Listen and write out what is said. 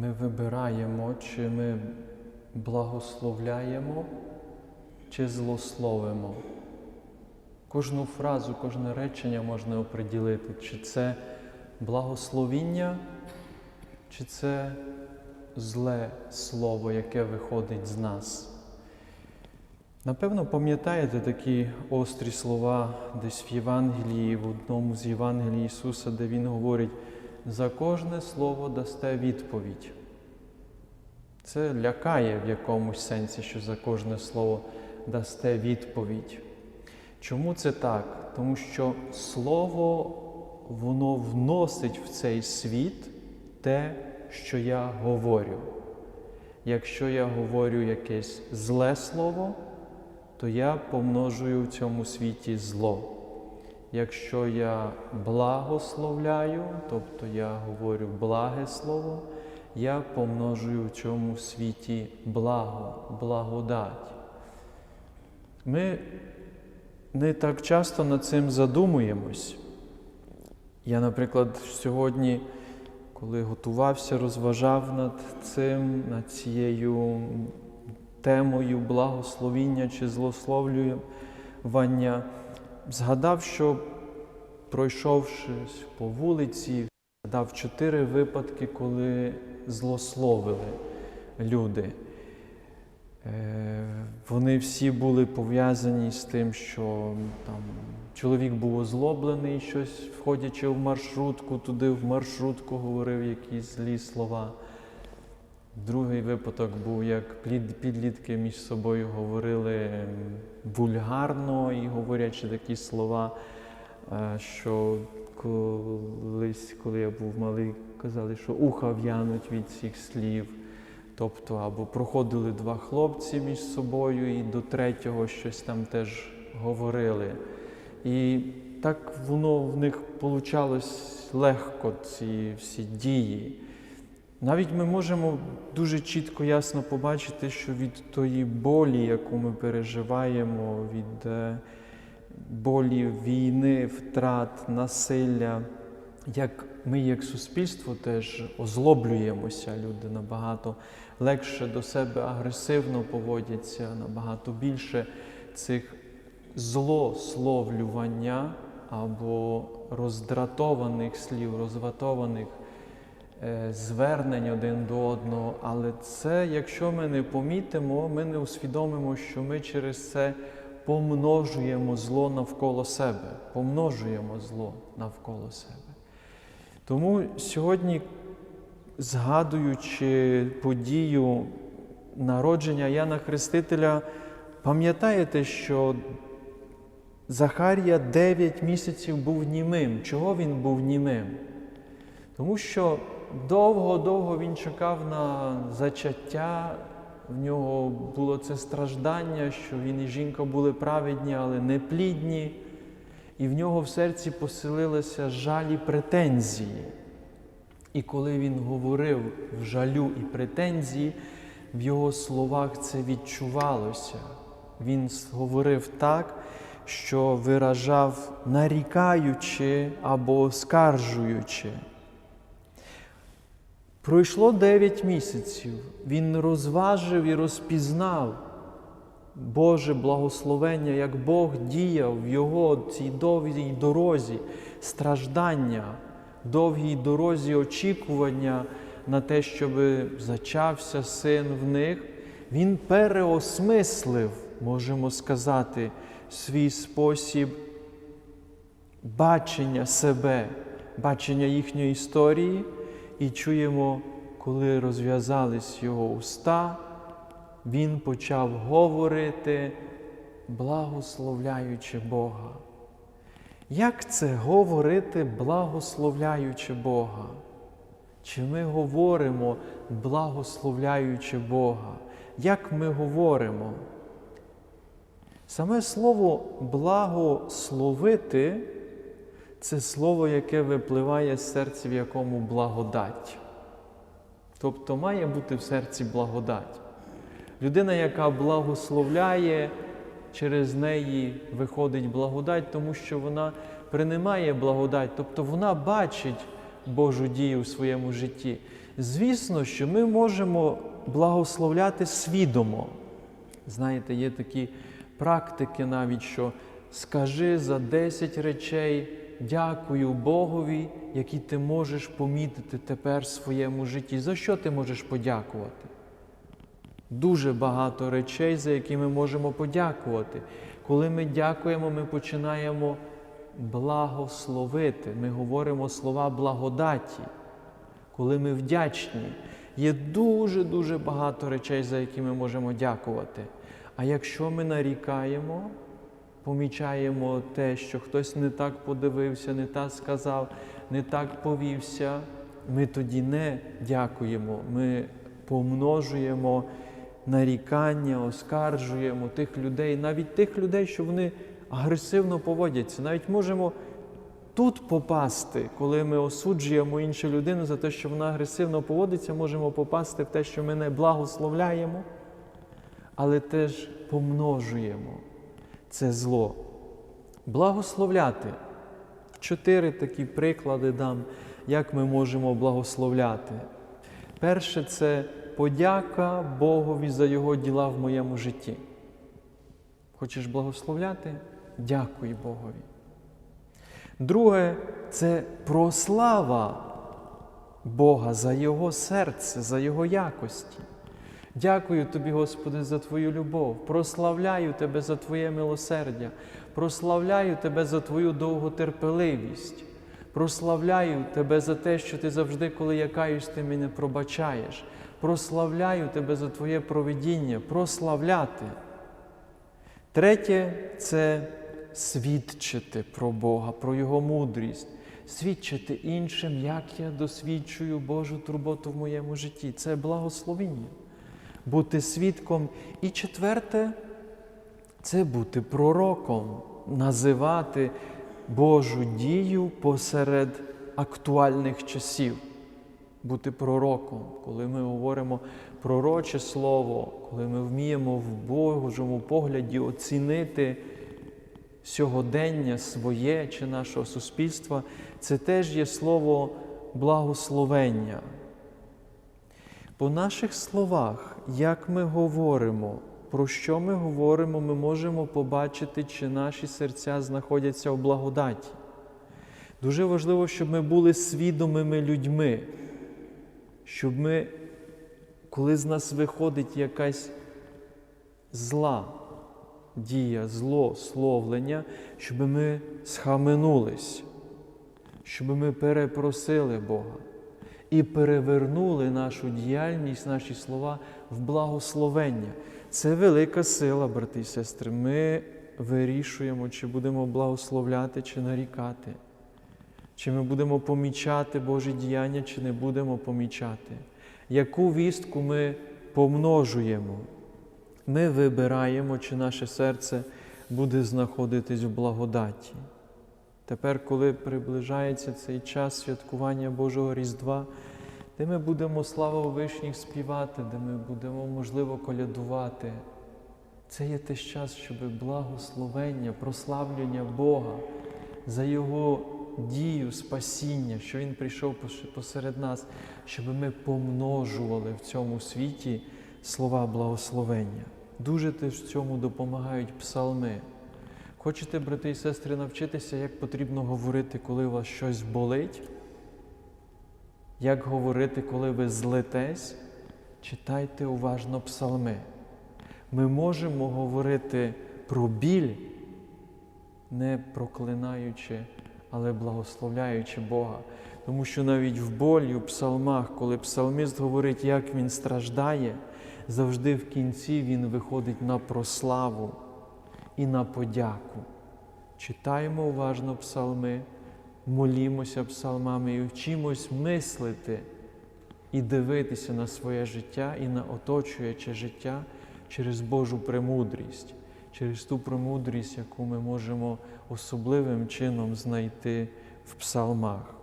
ми вибираємо, чи ми благословляємо, чи злословимо. Кожну фразу, кожне речення можна оприділити, чи це благословіння, чи це зле слово, яке виходить з нас. Напевно, пам'ятаєте такі острі слова десь в Євангелії, в одному з Євангелій Ісуса, де Він говорить, за кожне слово дасте відповідь. Це лякає в якомусь сенсі, що за кожне слово дасте відповідь. Чому це так? Тому що слово воно вносить в цей світ те, що я говорю. Якщо я говорю якесь зле слово, то я помножую в цьому світі зло. Якщо я благословляю, тобто я говорю благе слово, я помножую в цьому світі благо, благодать. Ми не так часто над цим задумуємось. Я, наприклад, сьогодні, коли готувався, розважав над цим, над цією темою благословіння чи злословлювання, згадав, що пройшовши по вулиці, згадав чотири випадки, коли злословили люди. Е, Вони всі були пов'язані з тим, що там чоловік був озлоблений, щось входячи в маршрутку, туди в маршрутку говорив якісь злі слова. Другий випадок був, як підлітки між собою говорили вульгарно і говорячи такі слова, е, що колись, коли я був малий, казали, що уха в'януть від цих слів. Тобто, або проходили два хлопці між собою і до третього щось там теж говорили. І так воно в них получалось легко, ці всі дії. Навіть ми можемо дуже чітко, ясно побачити, що від тої болі, яку ми переживаємо, від е, болі війни, втрат, насилля, як ми, як суспільство, теж озлоблюємося, люди набагато легше до себе агресивно поводяться, набагато більше цих злословлювання або роздратованих слів, розватованих звернень один до одного. Але це, якщо ми не помітимо, ми не усвідомимо, що ми через це помножуємо зло навколо себе, помножуємо зло навколо себе. Тому сьогодні, згадуючи подію народження Яна Хрестителя, пам'ятаєте, що Захарія 9 місяців був німим. Чого він був німим? Тому що довго-довго він чекав на зачаття, в нього було це страждання, що він і жінка були праведні, але неплідні. І в нього в серці поселилися жаль і претензії. І коли він говорив в жалю і претензії, в його словах це відчувалося. Він говорив так, що виражав нарікаючи або оскаржуючи. Пройшло 9 місяців. Він розважив і розпізнав Боже благословення, як Бог діяв в його цій довгій дорозі, страждання, довгій дорозі очікування на те, щоб зачався син в них. Він переосмислив, можемо сказати, свій спосіб бачення себе, бачення їхньої історії, і чуємо, коли розв'язались його уста, він почав говорити, благословляючи Бога. Як це говорити, благословляючи Бога? Чи ми говоримо, благословляючи Бога? Як ми говоримо? Саме слово благословити це слово, яке випливає з серця, в якому благодать. Тобто має бути в серці благодать. Людина, яка благословляє, через неї виходить благодать, тому що вона приймає благодать, тобто вона бачить Божу дію в своєму житті. Звісно, що ми можемо благословляти свідомо. Знаєте, є такі практики навіть, що скажи за 10 речей дякую Богові, які ти можеш помітити тепер в своєму житті. За що ти можеш подякувати? Дуже багато речей, за які ми можемо подякувати. Коли ми дякуємо, ми починаємо благословити. Ми говоримо слова благодаті. Коли ми вдячні, є дуже-дуже багато речей, за які ми можемо дякувати. А якщо ми нарікаємо, помічаємо те, що хтось не так подивився, не так сказав, не так повівся, ми тоді не дякуємо, ми помножуємо нарікання, оскаржуємо тих людей, навіть тих людей, що вони агресивно поводяться. Навіть можемо тут попасти, коли ми осуджуємо іншу людину за те, що вона агресивно поводиться, можемо попасти в те, що ми не благословляємо, але теж помножуємо це зло. Благословляти. Чотири такі приклади дам, як ми можемо благословляти. Перше це подяка Богові за Його діла в моєму житті. Хочеш благословляти? Дякуй Богові. Друге це прослава Бога за Його серце, за Його якості. Дякую тобі, Господи, за Твою любов. Прославляю Тебе за Твоє милосердя, прославляю Тебе за Твою довготерпеливість. Прославляю Тебе за те, що Ти завжди, коли я каюсь, ти мене пробачаєш. Прославляю Тебе за Твоє провидіння, прославляти. Третє це свідчити про Бога, про Його мудрість, свідчити іншим, як я досвідчую Божу турботу в моєму житті. Це благословіння. Бути свідком. І четверте це бути пророком, називати Божу дію посеред актуальних часів. Бути пророком, коли ми говоримо пророче слово, коли ми вміємо в Божому погляді оцінити сьогодення своє чи нашого суспільства, це теж є слово благословення. По наших словах, як ми говоримо, про що ми говоримо, ми можемо побачити, чи наші серця знаходяться в благодаті. Дуже важливо, щоб ми були свідомими людьми, щоб ми, коли з нас виходить якась зла дія, зло, словлення, щоб ми схаменулись, щоб ми перепросили Бога і перевернули нашу діяльність, наші слова в благословення. Це велика сила, брати і сестри. Ми вирішуємо, чи будемо благословляти, чи нарікати, чи ми будемо помічати Божі діяння, чи не будемо помічати. Яку вістку ми помножуємо? Ми вибираємо, чи наше серце буде знаходитись в благодаті. Тепер, коли приближається цей час святкування Божого Різдва, де ми будемо слава вишніх співати, де ми будемо, можливо, колядувати, це є той час, щоб благословення, прославлення Бога за Його дію, спасіння, що Він прийшов посеред нас, щоб ми помножували в цьому світі слова благословення. Дуже в цьому допомагають псалми. Хочете, брати і сестри, навчитися, як потрібно говорити, коли у вас щось болить? Як говорити, коли ви злитесь? Читайте уважно псалми. Ми можемо говорити про біль, не проклинаючи, але благословляючи Бога. Тому що навіть в болі, у псалмах, коли псалміст говорить, як він страждає, завжди в кінці він виходить на прославу і на подяку. Читаємо уважно псалми, молімося псалмами і вчимось мислити і дивитися на своє життя і на оточуюче життя через Божу премудрість, через ту премудрість, яку ми можемо особливим чином знайти в псалмах.